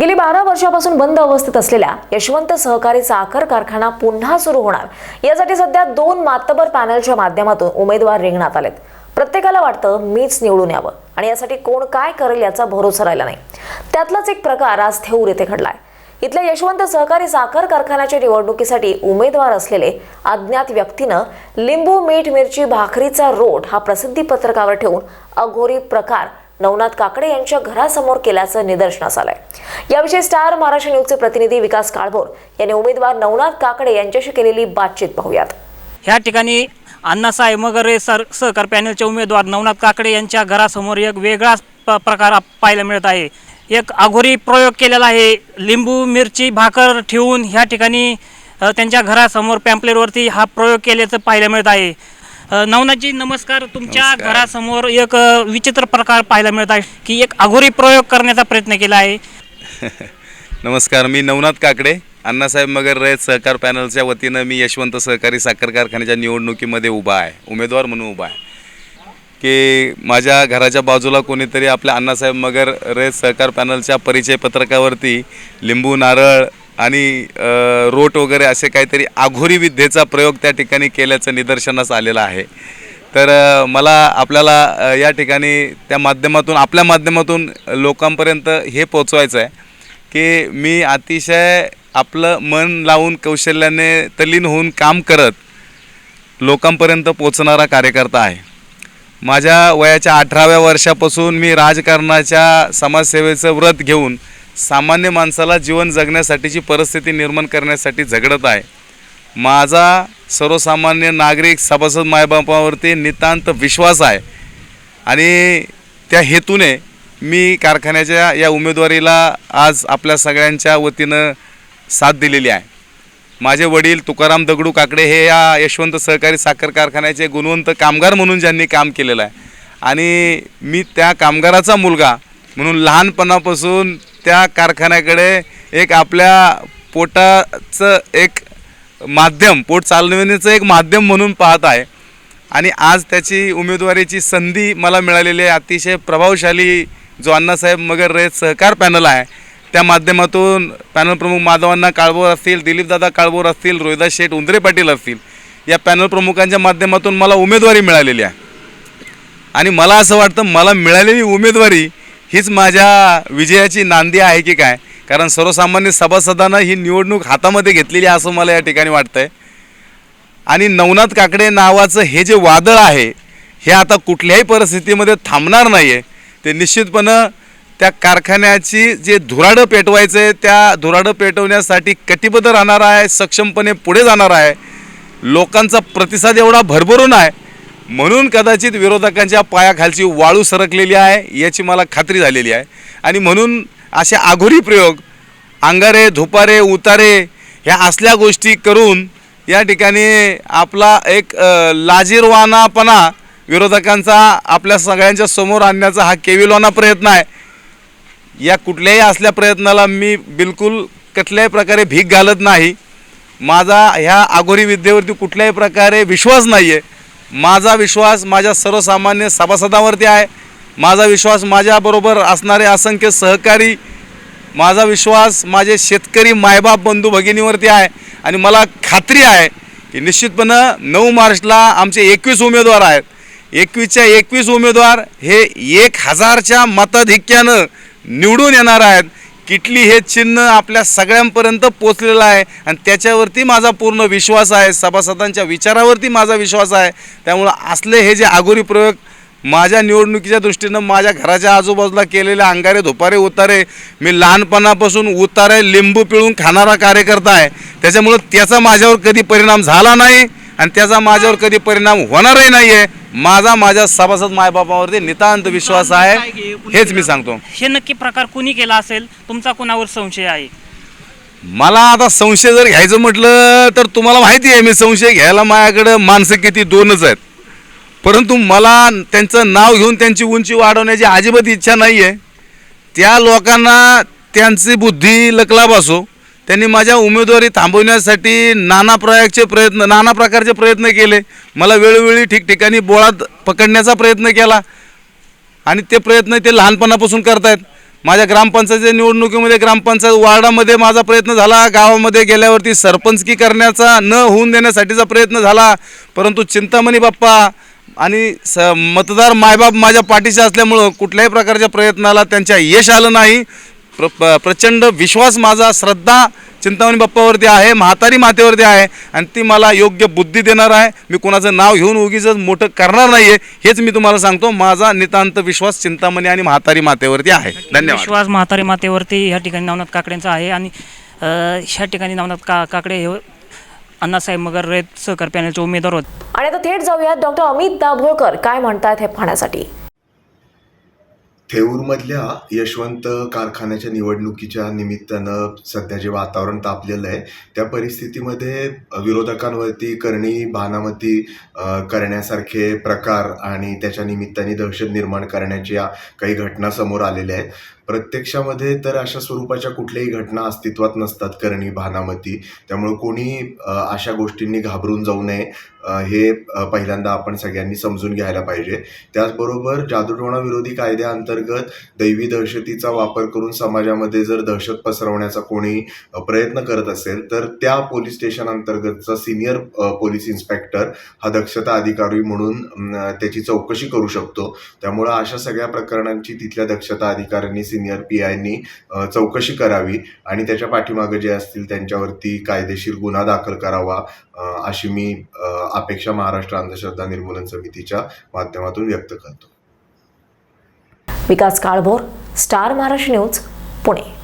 गेली बारा वर्षापासून बंद अवस्थेत असलेल्या यशवंत सहकारी साखर कारखाना पुन्हा सुरू होणार. यासाठी सध्या दोन मातबर पॅनलच्या माध्यमातून उमेदवार रिंगणात आलेत. प्रत्येकाला वाटतं मीच निवडून यावं. आणि यासाठी कोण काय करेल याचा भरोसा राहिला नाही. त्यातलाच एक प्रकार आज थेऊर येथे घडलाय. इथल्या यशवंत सहकारी साखर कारखान्याच्या निवडणुकीसाठी उमेदवार असलेले अज्ञात व्यक्तीनं लिंबू मीठ मिरची भाकरीचा रोट हा प्रसिद्धी पत्रकावर ठेवून अघोरी प्रकार नवनाथ काकडे यांच्या घरासमोर केल्याचं निदर्शनास आलंय. याविषयी स्टार महाराष्ट्र न्यूजचे प्रतिनिधी विकास काळभोर यांनी उमेदवार नवनाथ काकडे यांच्याशी केलेली बातचीत पाहूयात. ह्या ठिकाणी अण्णासाहेब मगरे सर सहकार पॅनलचे उमेदवार नवनाथ काकडे यांच्या घरासमोर एक वेगळाच प प्रकार पाहायला मिळत आहे. एक अघोरी प्रयोग केलेला आहे. लिंबू मिरची भाकर ठेवून ह्या ठिकाणी त्यांच्या घरासमोर पॅम्पलेटवरती हा प्रयोग केल्याचं पाहायला मिळत आहे. नवनाथजी नमस्कार. तुमच्या नमस्कार. घरासमोर एक अ, विचित्र प्रकार पाहायला मिळत आहे की एक अघोरी प्रयोग करण्याचा प्रयत्न केला आहे. नमस्कार मी नवनाथ काकडे. अण्णासाहेब मगर रयत सहकार पॅनलच्या वतीनं मी यशवंत सहकारी साखर कारखान्याच्या निवडणुकीमध्ये उभा आहे. उमेदवार म्हणून उभा आहे. की माझ्या घराच्या बाजूला कोणीतरी आपल्या अण्णासाहेब मगर रयत सहकार पॅनलच्या परिचय पत्रकावरती लिंबू नारळ आणि रोट वगैरे असे काहीतरी आघोरी विद्येचा प्रयोग त्या ठिकाणी केल्याचं निदर्शनास आलेलं आहे. तर मला आपल्याला या ठिकाणी त्या माध्यमातून आपल्या माध्यमातून लोकांपर्यंत हे पोचवायचं आहे की मी अतिशय आपलं मन लावून कौशल्याने तल्लीन होऊन काम करत लोकांपर्यंत पोचणारा कार्यकर्ता आहे. माझ्या वयाच्या अठराव्या वर्षापासून मी राजकारणाच्या समाजसेवेचं व्रत घेऊन सामान्य माणसाला जीवन जगण्यासाठीची परिस्थिती निर्माण करण्यासाठी झगडत आहे. माझा सर्वसामान्य नागरिक सभासद मायबापावरती नितांत विश्वास आहे. आणि त्या हेतूने मी कारखान्याच्या या उमेदवारीला आज आपल्या सगळ्यांच्या वतीनं साथ दिलेली आहे. माझे वडील तुकाराम दगडू काकडे हे या यशवंत सहकारी साखर कारखान्याचे गुणवंत कामगार म्हणून ज्यांनी काम केलेलं आहे. आणि मी त्या कामगाराचा मुलगा म्हणून लहानपणापासून त्या कारखान्याकडे एक आपल्या पोटाचं एक माध्यम पोट चालवण्याचं एक माध्यम म्हणून पाहत आहे. आणि आज त्याची उमेदवारीची संधी मला मिळालेली आहे. अतिशय प्रभावशाली जो अण्णासाहेब मगर रयत सहकार पॅनल आहे त्या माध्यमातून पॅनल प्रमुख माधवांना काळभोर असतील दिलीपदादा काळभोर असतील रोहिदास शेठ उंदरे पाटील असतील या पॅनल प्रमुखांच्या माध्यमातून मला उमेदवारी मिळालेली आहे. आणि मला असं वाटतं मला मिळालेली उमेदवारी हीच माझ्या विजयाची नांदी आहे की काय? कारण सर्वसामान्य सभासदांना ही निवडणूक हातामध्ये घेतलेली आहे असं मला या ठिकाणी वाटतंय. आणि नवनाथ काकडे नावाचं हे जे वादळ आहे हे आता कुठल्याही परिस्थितीमध्ये थांबणार नाही आहे ते निश्चितपणं त्या कारखान्याची जे धुराडं पेटवायचं आहे त्या धुराडं पेटवण्यासाठी कटिबद्ध राहणार आहे सक्षमपणे पुढे जाणार आहे. लोकांचा प्रतिसाद एवढा भरभरून आहे म्हणून कदाचित विरोधकांच्या पायाखालची वाळू सरकलेली आहे याची मला खात्री झालेली आहे. आणि म्हणून असे आघोरी प्रयोग अंगारे धुपारे उतारे ह्या असल्या गोष्टी करून या ठिकाणी आपला एक लाजीरवानापणा विरोधकांचा आपल्या सगळ्यांच्या समोर आणण्याचा हा केविलवाना प्रयत्न आहे. या कुठल्याही असल्या प्रयत्नाला मी बिलकुल कुठल्याही प्रकारे भीक घालत नाही. माझा ह्या आघोरी विद्येवरती कुठल्याही प्रकारे विश्वास नाही आहे माझा विश्वास माझ्या सर्वसामान्य सभासदांवरती आहे. माझा विश्वास माझ्याबरोबर असणारे असंख्य सहकारी माझा विश्वास माझे शेतकरी मायबाप बंधू भगिनीवरती आहे आणि मला खात्री आहे की निश्चितपणं नऊ मार्चला आमचे एकवीस उमेदवार आहेत. एकवीसच्या एकवीस उमेदवार हे एक हजारच्या मताधिक्यानं निवडून येणार आहेत. किटली हे चिन्ह आपल्या सगळ्यांपर्यंत पोचलेलं आहे आणि त्याच्यावरती माझा पूर्ण विश्वास आहे. सभासदांच्या विचारावरती माझा विश्वास आहे. त्यामुळं असले हे जे आगोरी प्रयोग माझ्या निवडणुकीच्या दृष्टीनं माझ्या घराच्या आजूबाजूला केलेले अंगारे धुपारे उतारे मी लहानपणापासून उतारे लिंबू पिळून खाणारा कार्यकर्ता आहे. त्याच्यामुळं त्याचा माझ्यावर कधी परिणाम झाला नाही आणि त्याचा माझ्यावर कधी परिणाम होणारही नाही आहे माझा माझ्या सभासद मायबापावरती नितांत विश्वास आहे. हेच मी सांगतो. हे नक्की प्रकार कुणी केला असेल तुमचा कुणावर संशय आहे? मला आता संशय जर घ्यायचं म्हटलं तर तुम्हाला माहिती आहे मी संशय घ्यायला माझ्याकडं माणसं किती दोनच आहेत. परंतु मला त्यांचं नाव घेऊन त्यांची उंची वाढवण्याची अजिबात इच्छा नाही आहे त्या लोकांना त्यांची बुद्धी लकलाभ असो त्यांनी माझ्या उमेदवारी थांबवण्यासाठी नाना प्रकारचे प्रयत्न नाना प्रकारचे प्रयत्न केले. मला वेळोवेळी ठिकठिकाणी बोळात पकडण्याचा प्रयत्न केला. आणि ते प्रयत्न ते लहानपणापासून करतायत. माझ्या ग्रामपंचायतीच्या निवडणुकीमध्ये ग्रामपंचायत वार्डामध्ये माझा प्रयत्न झाला. गावामध्ये गेल्यावरती सरपंचकी करण्याचा न होऊन देण्यासाठीचा प्रयत्न झाला. परंतु चिंतामणी बाप्पा आणि स मतदार मायबाप माझ्या पाठीशी असल्यामुळं कुठल्याही प्रकारच्या प्रयत्नाला त्यांच्या यश आलं नाही. प्र प- प्रचंड विश्वास माझा श्रद्धा चिंतामणी बाप्पावरती आहे म्हातारी मातेवरती आहे आणि ती मला योग्य बुद्धी देणार आहे. मी कोणाचं नाव घेऊन उगीच मोठं करणार नाही आहे हेच मी तुम्हाला सांगतो. माझा नितांत विश्वास चिंतामणी आणि म्हातारी मातेवरती आहे. धन्यवाद. विश्वास म्हातारी मातेवरती ह्या ठिकाणी नवनाथ काकडेंचा आहे आणि अ, ह्या ठिकाणी नवनाथ का काकडे हे अण्णासाहेब मगर रयत सहकार पॅनलचे उमेदवार होते. आणि आता थेट जाऊयात डॉक्टर अमित दाभोळकर काय म्हणतायत हे पाहण्यासाठी. थेऊरमधल्या यशवंत कारखान्याच्या निवडणुकीच्या निमित्तानं सध्या जे वातावरण तापलेलं आहे त्या परिस्थितीमध्ये विरोधकांवरती करणी भानामती करण्यासारखे प्रकार आणि त्याच्या निमित्ताने दहशत निर्माण करण्याच्या काही घटना समोर आलेल्या आहेत. प्रत्यक्षामध्ये तर अशा स्वरूपाच्या कुठल्याही घटना अस्तित्वात नसतात करणी भानामती त्यामुळे कोणी अशा गोष्टींनी घाबरून जाऊ नये. हे पहिल्यांदा आपण सगळ्यांनी समजून घ्यायला पाहिजे. त्याचबरोबर जादूटोणा विरोधी कायद्याअंतर्गत दैवी दहशतीचा वापर करून समाजामध्ये जर दहशत पसरवण्याचा कोणी प्रयत्न करत असेल तर त्या पोलीस स्टेशन अंतर्गतचा सिनियर पोलीस इन्स्पेक्टर हा दक्षता अधिकारी म्हणून त्याची चौकशी करू शकतो. त्यामुळं अशा सगळ्या प्रकरणांची तिथल्या दक्षता अधिकाऱ्यांनी सिनियर पी आयनी चौकशी करावी आणि त्याच्या पाठीमागे जे असतील त्यांच्यावरती कायदेशीर गुन्हा दाखल करावा अशी मी अपेक्षा महाराष्ट्र अंधश्रद्धा निर्मूलन समितीच्या माध्यमातून व्यक्त करतो. Vikas Kalbhor star Maharashtra news Pune.